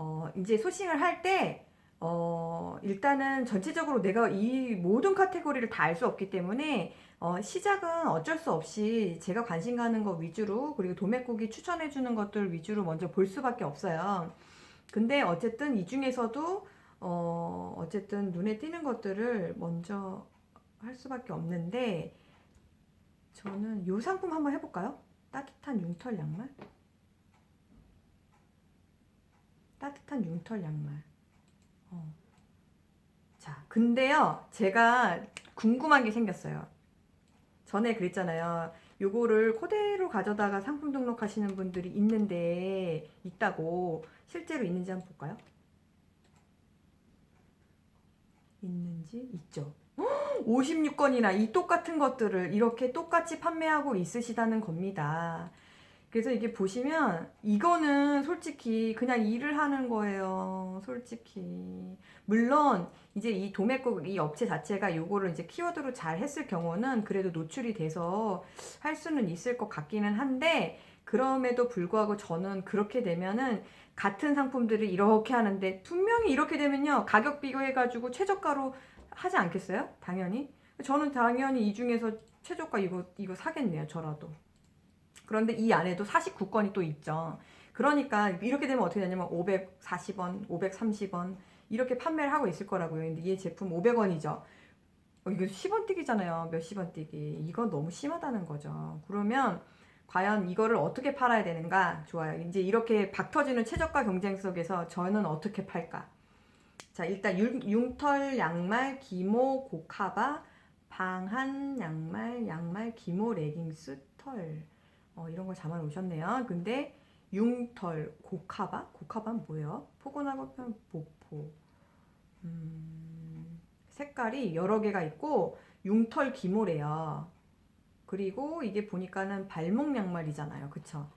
어, 이제 소싱을 할 때, 어, 일단은 전체적으로 내가 이 모든 카테고리를 다 알 수 없기 때문에, 어, 시작은 어쩔 수 없이 제가 관심 가는 거 위주로, 그리고 도매국이 추천해주는 것들 위주로 먼저 볼 수밖에 없어요. 근데 어쨌든 이 중에서도, 어, 어쨌든 눈에 띄는 것들을 먼저 할 수밖에 없는데, 저는 이 상품 한번 해볼까요? 따뜻한 융털 양말? 따뜻한 융털 양말. 어. 자, 근데요, 제가 궁금한 게 생겼어요. 전에 그랬잖아요. 요거를 그대로 가져다가 상품 등록하시는 분들이 있는데, 있다고. 실제로 있는지 한번 볼까요? 있는지, 있죠. 56건이나 이 똑같은 것들을 이렇게 똑같이 판매하고 있으시다는 겁니다. 그래서 이게 보시면 이거는 솔직히 그냥 일을 하는 거예요. 솔직히. 물론 이제 이 도매국 이 업체 자체가 요거를 이제 키워드로 잘 했을 경우는 그래도 노출이 돼서 할 수는 있을 것 같기는 한데 그럼에도 불구하고 저는 그렇게 되면은 같은 상품들을 이렇게 하는데 분명히 이렇게 되면요 가격 비교해가지고 최저가로 하지 않겠어요? 당연히. 저는 당연히 이 중에서 최저가 이거 이거 사겠네요. 저라도. 그런데 이 안에도 49건이 또 있죠. 그러니까 이렇게 되면 어떻게 되냐면 540원, 530원 이렇게 판매를 하고 있을 거라고요. 근데 이 제품 500원이죠. 어, 이거 10원 뛰기잖아요. 몇십 원 뛰기. 이건 너무 심하다는 거죠. 그러면 과연 이거를 어떻게 팔아야 되는가? 좋아요. 이제 이렇게 박 터지는 최저가 경쟁 속에서 저는 어떻게 팔까? 자, 일단 융, 융털 양말, 기모, 고카바, 방한 양말, 양말, 기모, 레깅스, 털. 어, 이런 걸 잡아 놓으셨네요. 근데 융털, 고카바? 고카바는 뭐예요? 포근하고 편 보포. 음, 색깔이 여러 개가 있고 융털 기모래요. 그리고 이게 보니까는 발목 양말이잖아요. 그쵸?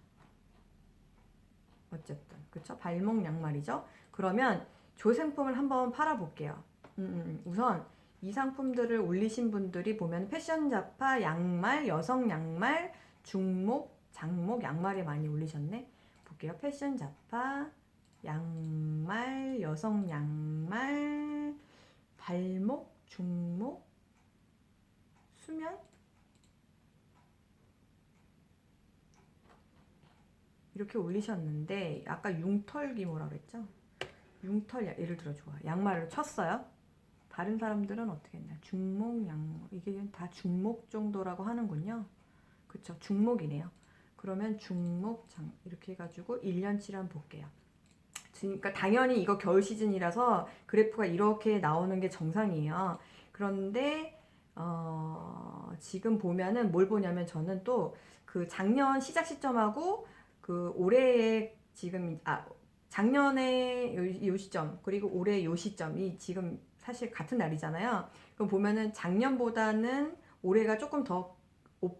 어쨌든 그쵸? 발목 양말이죠. 그러면 조생품을 한번 팔아볼게요. 음, 음, 우선 이 상품들을 올리신 분들이 보면 패션 잡화, 양말, 여성 양말, 중목, 장목, 양말에 많이 올리셨네. 볼게요. 패션 잡화, 양말, 여성 양말, 발목, 중목, 수면? 이렇게 올리셨는데 아까 융털기 뭐라 그랬죠? 융털 야- 예를 들어 좋아 양말을 쳤어요. 다른 사람들은 어떻게 했나? 중목 양 이게 다 중목 정도라고 하는군요. 그쵸 중목이네요. 그러면 중목 장 이렇게 해가지고 1년치를 한번 볼게요. 그러니까 당연히 이거 겨울 시즌이라서 그래프가 이렇게 나오는 게 정상이에요. 그런데 어, 지금 보면은 뭘 보냐면 저는 또 그 작년 시작 시점하고 그 올해의 지금 아 작년에 요, 요 시점 그리고 올해 요 시점이 지금 사실 같은 날이잖아요. 그럼 보면은 작년보다는 올해가 조금 더 오-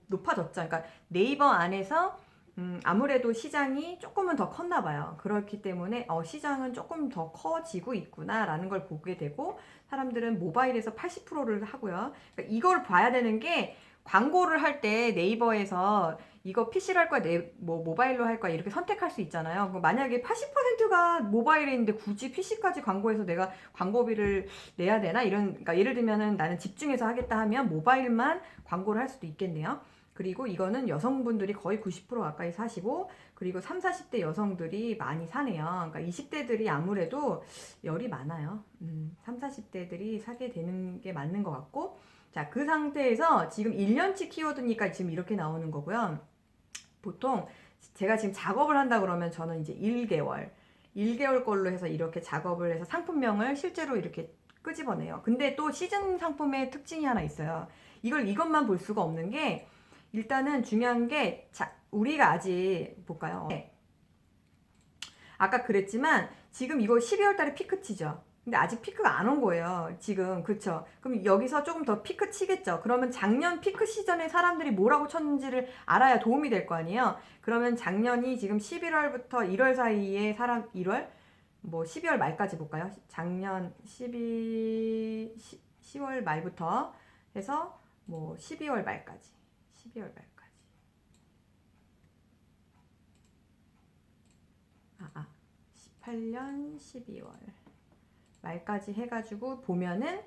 높아졌죠. 그러니까 네이버 안에서 음, 아무래도 시장이 조금은 더 컸나 봐요. 그렇기 때문에 어, 시장은 조금 더 커지고 있구나라는 걸 보게 되고 사람들은 모바일에서 80%를 하고요. 그러니까 이걸 봐야 되는 게 광고를 할 때 네이버에서 이거 PC로 할 거야, 네, 뭐 모바일로 할 거야 이렇게 선택할 수 있잖아요. 만약에 80%가 모바일에 있는데 굳이 PC까지 광고해서 내가 광고비를 내야 되나 이런 그러니까 예를 들면은 나는 집중해서 하겠다 하면 모바일만 광고를 할 수도 있겠네요. 그리고 이거는 여성분들이 거의 90% 가까이 사시고 그리고 3, 40대 여성들이 많이 사네요. 그러니까 20대들이 아무래도 열이 많아요. 음, 3, 40대들이 사게 되는 게 맞는 것 같고 자, 그 상태에서 지금 1년치 키워드니까 지금 이렇게 나오는 거고요. 보통 제가 지금 작업을 한다 그러면 저는 이제 1개월, 1개월 걸로 해서 이렇게 작업을 해서 상품명을 실제로 이렇게 끄집어내요. 근데 또 시즌 상품의 특징이 하나 있어요. 이걸 이것만 볼 수가 없는 게 일단은 중요한 게 자, 우리가 아직 볼까요? 네. 아까 그랬지만 지금 이거 12월 달에 피크 치죠. 근데 아직 피크가 안 온 거예요. 지금. 그쵸? 그럼 여기서 조금 더 피크 치겠죠. 그러면 작년 피크 시전에 사람들이 뭐라고 쳤는지를 알아야 도움이 될 거 아니에요. 그러면 작년이 지금 11월부터 1월 사이에 사람 1월 뭐 12월 말까지 볼까요? 작년 12 10, 월 말부터 해서 뭐 12월 말까지. 12월 말까지. 아, 아. 18년 12월 말까지 해가지고 보면은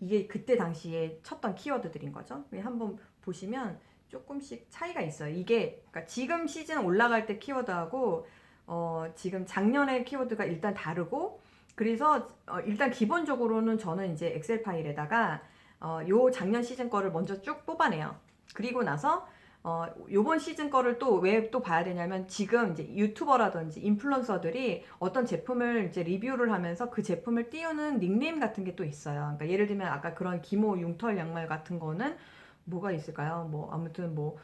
이게 그때 당시에 쳤던 키워드들인 거죠. 한번 보시면 조금씩 차이가 있어요. 이게 그러니까 지금 시즌 올라갈 때 키워드하고 어, 지금 작년의 키워드가 일단 다르고 그래서 어, 일단 기본적으로는 저는 이제 엑셀 파일에다가 어, 요 작년 시즌 거를 먼저 쭉 뽑아내요. 그리고 나서 어, 요번 시즌 거를 또 왜 또 봐야 되냐면 지금 이제 유튜버라든지 인플루언서들이 어떤 제품을 이제 리뷰를 하면서 그 제품을 띄우는 닉네임 같은 게 또 있어요. 그러니까 예를 들면 아까 그런 기모 융털 양말 같은 거는 뭐가 있을까요? 뭐 아무튼 뭐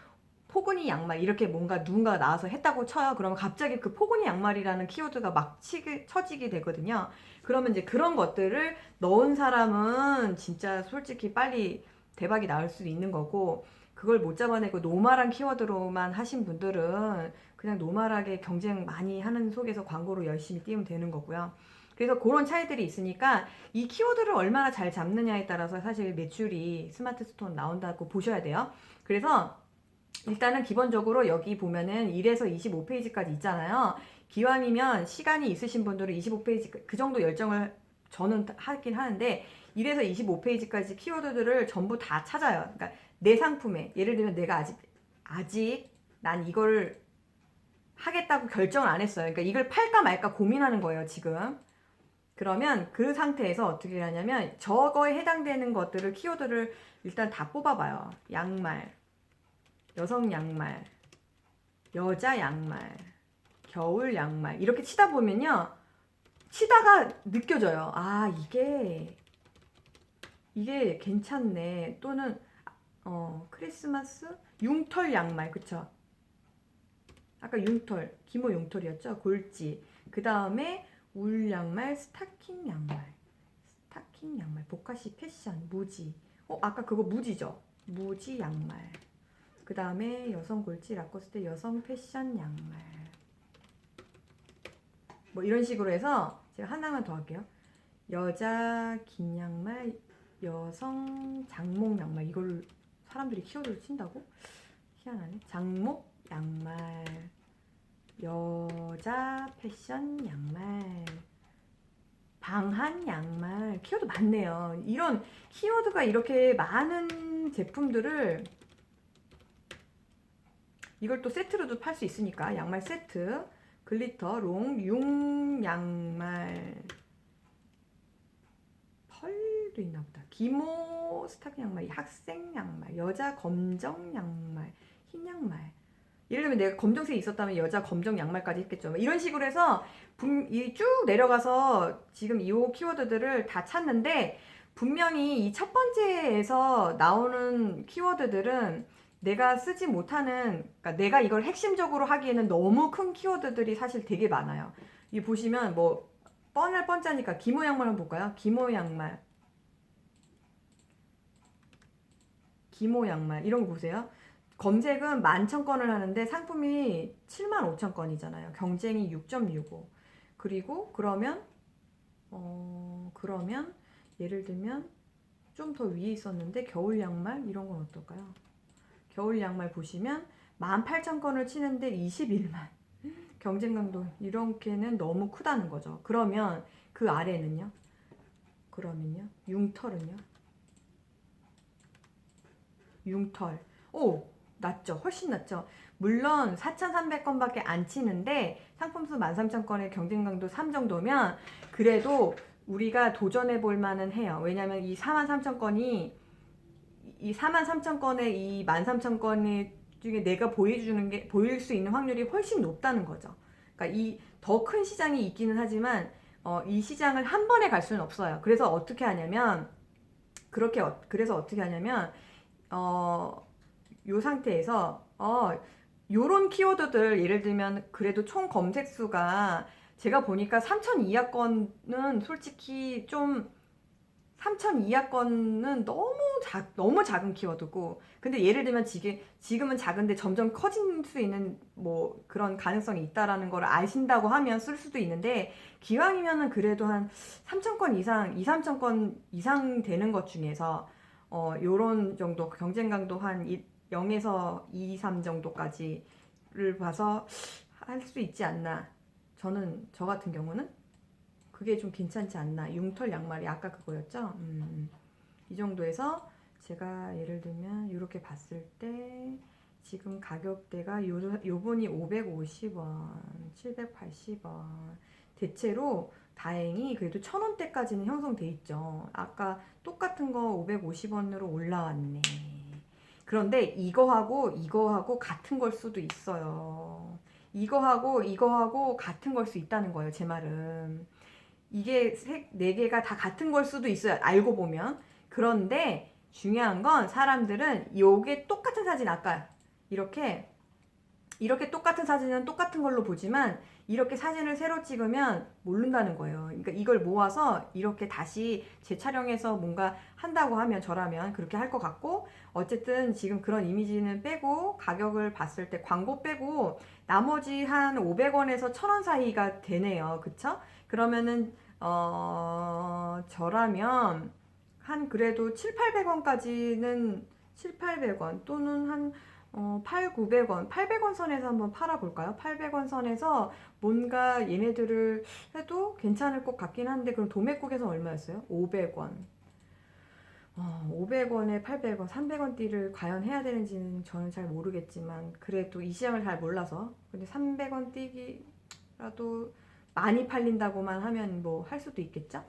포근이 양말 이렇게 뭔가 누군가 나와서 했다고 쳐요. 그러면 갑자기 그 포근이 양말이라는 키워드가 막 치게, 쳐지게 되거든요. 그러면 이제 그런 것들을 넣은 사람은 진짜 솔직히 빨리 대박이 나올 수도 있는 거고 그걸 못 잡아내고 노말한 키워드로만 하신 분들은 그냥 노말하게 경쟁 많이 하는 속에서 광고로 열심히 띄우면 되는 거고요. 그래서 그런 차이들이 있으니까 이 키워드를 얼마나 잘 잡느냐에 따라서 사실 매출이 스마트 스톤 나온다고 보셔야 돼요. 그래서 일단은 기본적으로 여기 보면은 1에서 25페이지까지 있잖아요. 기왕이면 시간이 있으신 분들은 25페이지 그 정도 열정을 저는 하긴 하는데 1에서 25페이지까지 키워드들을 전부 다 찾아요. 그러니까 내 상품에 예를 들면 내가 아직 아직 난 이걸 하겠다고 결정을 안 했어요. 그러니까 이걸 팔까 말까 고민하는 거예요, 지금. 그러면 그 상태에서 어떻게 하냐면 저거에 해당되는 것들을 키워드를 일단 다 뽑아봐요. 양말, 여성 양말, 여자 양말, 겨울 양말 이렇게 치다 보면요. 치다가 느껴져요. 아, 이게 이게 괜찮네. 또는 어, 크리스마스 융털 양말 그쵸? 아까 융털 기모 융털이었죠? 골지. 그 다음에 울 양말, 스타킹 양말, 스타킹 양말, 보카시 패션, 무지. 어, 아까 그거 무지죠? 무지 양말. 그 다음에 여성 골지 라코스테 여성 패션 양말. 뭐 이런 식으로 해서 제가 하나만 더 할게요. 여자 긴 양말, 여성 장목 양말 이걸 사람들이 키워드로 친다고? 희한하네. 장목 양말, 여자 패션 양말, 방한 양말 키워드 많네요. 이런 키워드가 이렇게 많은 제품들을 이걸 또 세트로도 팔 수 있으니까 양말 세트, 글리터, 롱, 융 양말, 펄도 있나 보다. 기모 스타킹 양말, 학생 양말, 여자 검정 양말, 흰 양말. 예를 들면 내가 검정색이 있었다면 여자 검정 양말까지 했겠죠. 뭐 이런 식으로 해서 이쭉 내려가서 지금 이 키워드들을 다 찾는데 분명히 이 첫 번째에서 나오는 키워드들은 내가 쓰지 못하는, 그러니까 내가 이걸 핵심적으로 하기에는 너무 큰 키워드들이 사실 되게 많아요. 이 보시면 뭐 뻔할 뻔짜니까 기모 양말 한번 볼까요? 기모 양말. 기모 양말 이런 거 보세요. 검색은 만천 건을 하는데 상품이 7만 5천 건이잖아요. 경쟁이 6.65. 그리고 그러면 어 그러면 예를 들면 좀 더 위에 있었는데 겨울 양말 이런 건 어떨까요? 겨울 양말 보시면 18,000건을 치는데 21만. 경쟁 강도 이렇게는 너무 크다는 거죠. 그러면 그 아래는요? 그러면요? 융털은요? 융털. 오, 낮죠. 훨씬 낮죠. 물론 4,300건밖에 안 치는데 상품수 13,000건의 경쟁 강도 3 정도면 그래도 우리가 도전해 볼 만은 해요. 왜냐면 이 43,000건이 이 43,000건의 이 13,000건이 중에 내가 보여주는 게 보일 수 있는 확률이 훨씬 높다는 거죠. 그러니까 이 더 큰 시장이 있기는 하지만 어, 이 시장을 한 번에 갈 수는 없어요. 그래서 어떻게 하냐면 그렇게 어, 그래서 어떻게 하냐면 어, 요 상태에서 어, 요런 키워드들 예를 들면 그래도 총 검색 수가 제가 보니까 3천 이하 건은 솔직히 좀 3천 이하 건은 너무 작 너무 작은 키워드고 근데 예를 들면 지금 지금은 작은데 점점 커질 수 있는 뭐 그런 가능성이 있다라는 걸 아신다고 하면 쓸 수도 있는데 기왕이면은 그래도 한 3천 건 이상 2, 3천 건 이상 되는 것 중에서 어 요런 정도 경쟁 강도 한 0에서 2, 3 정도까지를 봐서 할 수 있지 않나. 저는 저 같은 경우는 그게 좀 괜찮지 않나. 융털 양말이 아까 그거였죠? 음, 음. 이 정도에서 제가 예를 들면 이렇게 봤을 때 지금 가격대가 요, 요번이 550원 780원 대체로 다행히 그래도 1000원대까지는 형성돼 있죠 아까 똑같은 거 550원으로 올라왔네 그런데 이거하고 이거하고 같은 걸 수도 있어요 이거하고 이거하고 같은 걸 수 있다는 거예요. 제 말은. 이게 세, 네 개가 다 같은 걸 수도 있어요. 알고 보면. 그런데 중요한 건 사람들은 요게 똑같은 사진 아까 이렇게 이렇게 똑같은 사진은 똑같은 걸로 보지만 이렇게 사진을 새로 찍으면 모른다는 거예요. 그러니까 이걸 모아서 이렇게 다시 재촬영해서 뭔가 한다고 하면 저라면 그렇게 할 것 같고 어쨌든 지금 그런 이미지는 빼고 가격을 봤을 때 광고 빼고 나머지 한 500원에서 1000원 사이가 되네요. 그쵸? 그러면은 어 저라면 한 그래도 7, 800원까지는 7, 800원 또는 한 어, 8, 900원, 800원 선에서 한번 팔아볼까요? 800원 선에서 뭔가 얘네들을 해도 괜찮을 것 같긴 한데 그럼 도매국에서 얼마였어요? 500원. 어, 500원에 800원, 300원 띠를 과연 해야 되는지는 저는 잘 모르겠지만 그래도 이 시장을 잘 몰라서 근데 300원 띠기라도 많이 팔린다고만 하면 뭐 할 수도 있겠죠?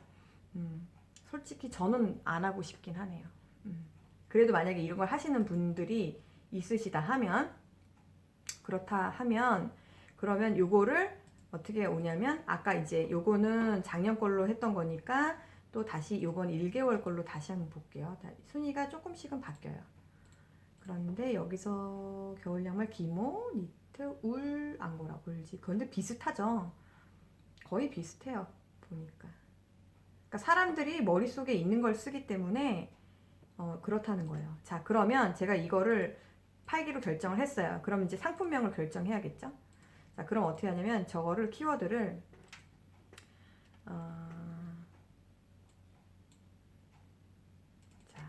음, 솔직히 저는 안 하고 싶긴 하네요. 음, 그래도 만약에 이런 걸 하시는 분들이 있으시다 하면 그렇다 하면 그러면 요거를 어떻게 오냐면 아까 이제 요거는 작년 걸로 했던 거니까 또 다시 요건 1개월 걸로 다시 한번 볼게요. 다- 순위가 조금씩은 바뀌어요. 그런데 여기서 겨울 양말 기모, 니트, 울, 앙고라, 볼지 그런데 비슷하죠. 거의 비슷해요. 보니까. 그러니까 사람들이 머릿속에 있는 걸 쓰기 때문에 어, 그렇다는 거예요. 자, 그러면 제가 이거를 팔기로 결정을 했어요. 그럼 이제 상품명을 결정해야겠죠? 자, 그럼 어떻게 하냐면 저거를 키워드를 어, 자,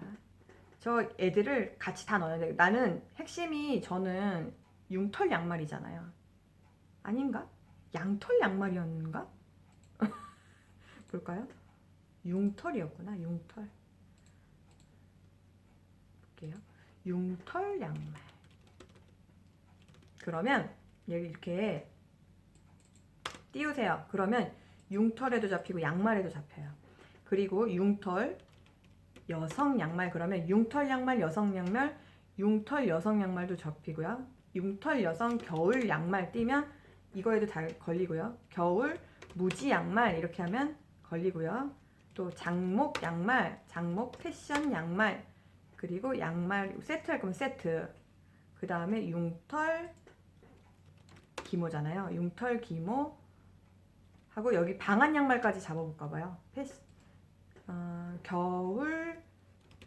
저 애들을 같이 다 넣어야 돼. 나는 핵심이 저는 융털 양말이잖아요. 아닌가? 양털 양말이었는가? 볼까요? 융털이었구나. 융털. 볼게요. 융털 양말. 그러면 여기 이렇게 띄우세요. 그러면 융털에도 잡히고 양말에도 잡혀요. 그리고 융털 여성 양말 그러면 융털 양말 여성 양말 융털 여성 양말도 잡히고요. 융털 여성 겨울 양말 띄면 이거에도 다 걸리고요. 겨울 무지 양말 이렇게 하면 걸리고요. 또 장목 양말, 장목 패션 양말 그리고 양말 세트 할 거면 세트. 그 다음에 융털 기모잖아요. 융털 기모 하고 여기 방한 양말까지 잡아볼까 봐요. 패스 어, 겨울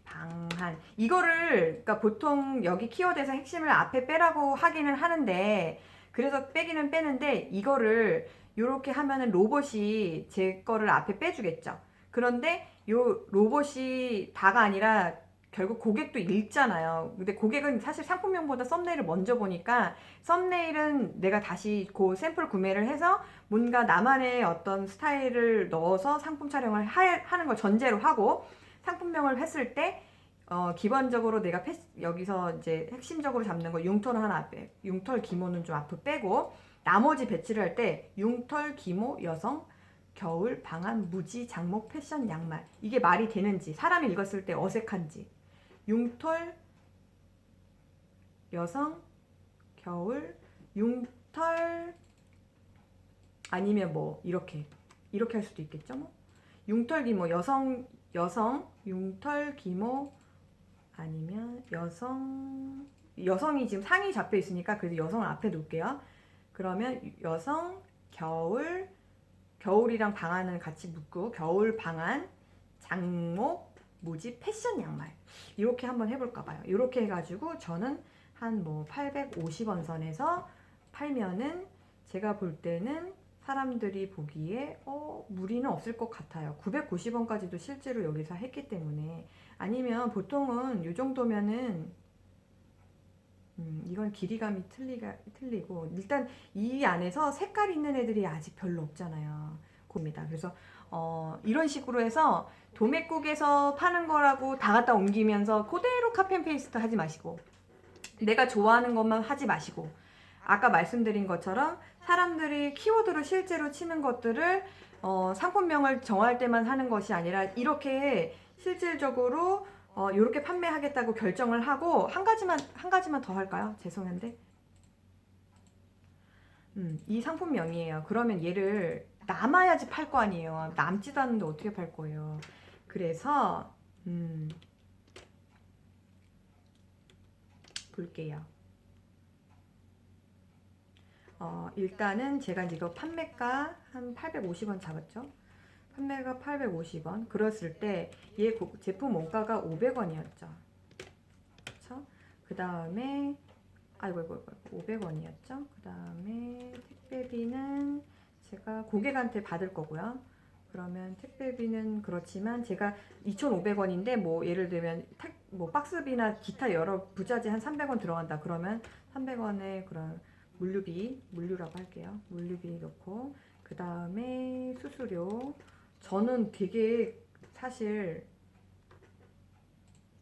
방한 이거를 그러니까 보통 여기 키워드에서 핵심을 앞에 빼라고 하기는 하는데 그래서 빼기는 빼는데 이거를 이렇게 하면은 로봇이 제 거를 앞에 빼주겠죠. 그런데 요 로봇이 다가 아니라 결국 고객도 읽잖아요. 근데 고객은 사실 상품명보다 썸네일을 먼저 보니까 썸네일은 내가 다시 그 샘플 구매를 해서 뭔가 나만의 어떤 스타일을 넣어서 상품 촬영을 하, 하는 걸 전제로 하고 상품명을 했을 때 어, 기본적으로 내가 패스, 여기서 이제 핵심적으로 잡는 거 융털 하나 앞에 융털 기모는 좀 앞으로 빼고 나머지 배치를 할 때 융털 기모 여성 겨울 방한 무지 장목 패션 양말 이게 말이 되는지 사람이 읽었을 때 어색한지 융털 여성 겨울 융털 아니면 뭐 이렇게 이렇게 할 수도 있겠죠 뭐? 융털 기모 여성 여성 융털 기모 아니면 여성 여성이 지금 상이 잡혀 있으니까 그래도 여성을 앞에 놓을게요. 그러면 여성 겨울 겨울이랑 방안은 같이 묶고 겨울 방안 장목 무지? 패션 양말. 이렇게 한번 해볼까 봐요. 이렇게 해가지고 저는 한 뭐 850원 선에서 팔면은 제가 볼 때는 사람들이 보기에 어 무리는 없을 것 같아요. 990원까지도 실제로 여기서 했기 때문에. 아니면 보통은 이 정도면은 음, 이건 길이감이 틀리가, 틀리고. 일단 이 안에서 색깔 있는 애들이 아직 별로 없잖아요. 겁니다. 그래서 어, 이런 식으로 해서 도매국에서 파는 거라고 다 갖다 옮기면서 그대로 카펜 페이스트 하지 마시고 내가 좋아하는 것만 하지 마시고 아까 말씀드린 것처럼 사람들이 키워드로 실제로 치는 것들을 어, 상품명을 정할 때만 하는 것이 아니라 이렇게 실질적으로 어, 이렇게 판매하겠다고 결정을 하고 한 가지만 한 가지만 더 할까요? 죄송한데. 음, 이 상품명이에요. 그러면 얘를 남아야지 팔 거 아니에요. 남지도 않는데 어떻게 팔 거예요? 그래서 음, 볼게요. 어, 일단은 제가 이거 판매가 한 850원 잡았죠? 판매가 850원. 그랬을 때 얘 제품 원가가 500원이었죠. 그쵸? 그 다음에 아이고 아이고 아이고 500원이었죠. 그 다음에 택배비는 제가 고객한테 받을 거고요. 그러면 택배비는 그렇지만 제가 2,500원인데 뭐 예를 들면 택, 뭐 박스비나 기타 여러 부자재 한 300원 들어간다. 그러면 300원에 그런 물류비 물류라고 할게요. 물류비 넣고 그 다음에 수수료 저는 되게 사실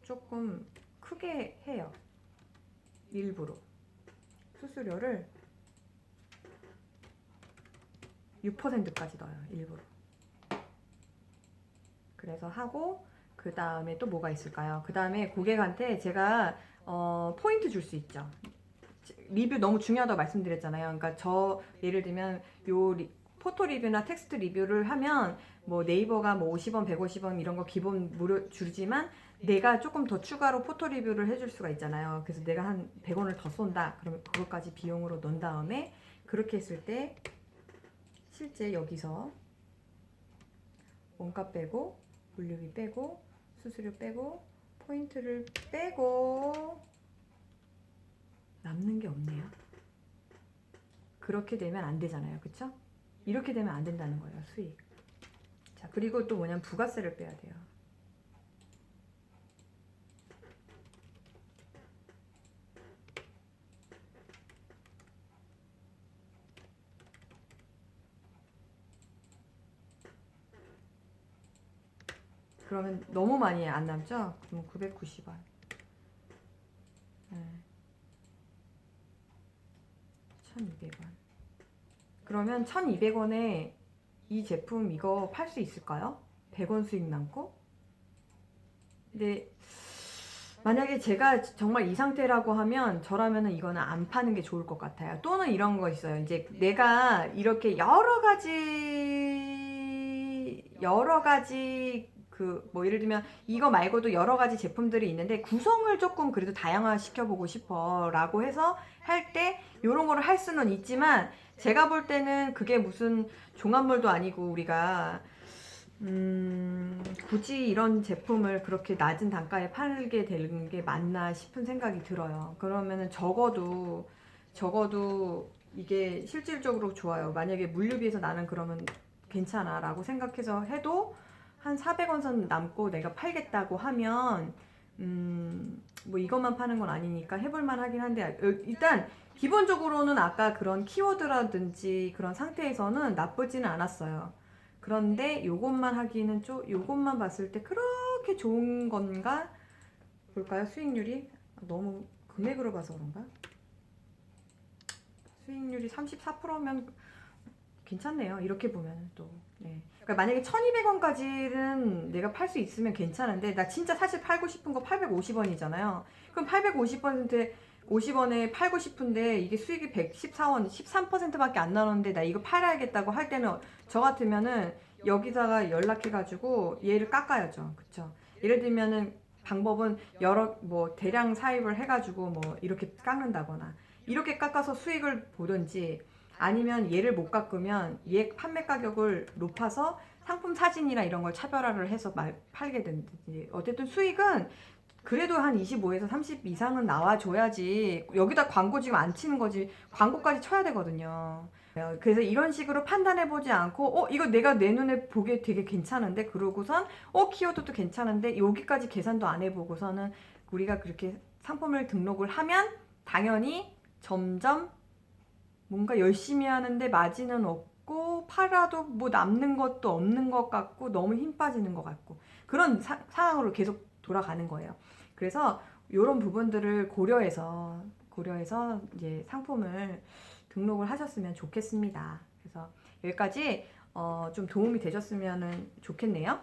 조금 크게 해요. 일부러 수수료를 6%까지 넣어요. 일부러. 그래서 하고 그 다음에 또 뭐가 있을까요? 그 다음에 고객한테 제가 어, 포인트 줄 수 있죠. 리뷰 너무 중요하다고 말씀드렸잖아요. 그러니까 저 예를 들면 요 리, 포토 리뷰나 텍스트 리뷰를 하면 뭐 네이버가 뭐 50원, 150원 이런 거 기본 무료 주지만 내가 조금 더 추가로 포토 리뷰를 해줄 수가 있잖아요. 그래서 내가 한 100원을 더 쏜다. 그러면 그것까지 비용으로 넣은 다음에 그렇게 했을 때 실제 여기서 원가 빼고 물류비 빼고 수수료 빼고 포인트를 빼고 남는 게 없네요. 그렇게 되면 안 되잖아요. 그쵸? 이렇게 되면 안 된다는 거예요. 수익. 자, 그리고 또 뭐냐면 부가세를 빼야 돼요. 그러면 너무 많이 안 남죠? 그럼 990원. 네. 1200원. 그러면 1200원에 이 제품 이거 팔 수 있을까요? 100원 수익 남고? 근데 만약에 제가 정말 이 상태라고 하면 저라면은 이거는 안 파는 게 좋을 것 같아요. 또는 이런 거 있어요. 이제 내가 이렇게 여러 가지 여러 가지 그 뭐 예를 들면 이거 말고도 여러 가지 제품들이 있는데 구성을 조금 그래도 다양화 시켜보고 싶어라고 해서 할 때 이런 거를 할 수는 있지만 제가 볼 때는 그게 무슨 종합물도 아니고 우리가 음, 굳이 이런 제품을 그렇게 낮은 단가에 팔게 되는 게 맞나 싶은 생각이 들어요. 그러면은 적어도 적어도 이게 실질적으로 좋아요. 만약에 물류비에서 나는 그러면 괜찮아라고 생각해서 해도 한 400원 선 남고 내가 팔겠다고 하면 음, 뭐 이것만 파는 건 아니니까 해볼만 하긴 한데 어, 일단 기본적으로는 아까 그런 키워드라든지 그런 상태에서는 나쁘지는 않았어요. 그런데 요것만 하기는 좀 요것만 봤을 때 그렇게 좋은 건가 볼까요? 수익률이 너무 금액으로 봐서 그런가? 수익률이 34%면 괜찮네요. 이렇게 보면 또. 네. 그러니까 만약에 1,200원까지는 내가 팔 수 있으면 괜찮은데 나 진짜 사실 팔고 싶은 거 850원이잖아요. 그럼 850원한테 50원에 팔고 싶은데 이게 수익이 114원, 13%밖에 안 나오는데 나 이거 팔아야겠다고 할 때는 저 같으면은 여기다가 연락해 가지고 얘를 깎아야죠. 그쵸? 예를 들면은 방법은 여러 뭐 대량 사입을 해 가지고 뭐 이렇게 깎는다거나 이렇게 깎아서 수익을 보든지 아니면 얘를 못 깎으면 얘 판매 가격을 높아서 상품 사진이나 이런 걸 차별화를 해서 말, 팔게 된지. 어쨌든 수익은 그래도 한 25에서 30 이상은 나와줘야지. 여기다 광고 지금 안 치는 거지. 광고까지 쳐야 되거든요. 그래서 이런 식으로 판단해 보지 않고 어 이거 내가 내 눈에 보기에 되게 괜찮은데? 그러고선 어 키워드도 괜찮은데? 여기까지 계산도 안 해보고서는 우리가 그렇게 상품을 등록을 하면 당연히 점점 뭔가 열심히 하는데 마진은 없고 팔아도 뭐 남는 것도 없는 것 같고 너무 힘 빠지는 것 같고 그런 사- 상황으로 계속 돌아가는 거예요. 그래서 이런 부분들을 고려해서 고려해서 이제 상품을 등록을 하셨으면 좋겠습니다. 그래서 여기까지 어, 좀 도움이 되셨으면 좋겠네요.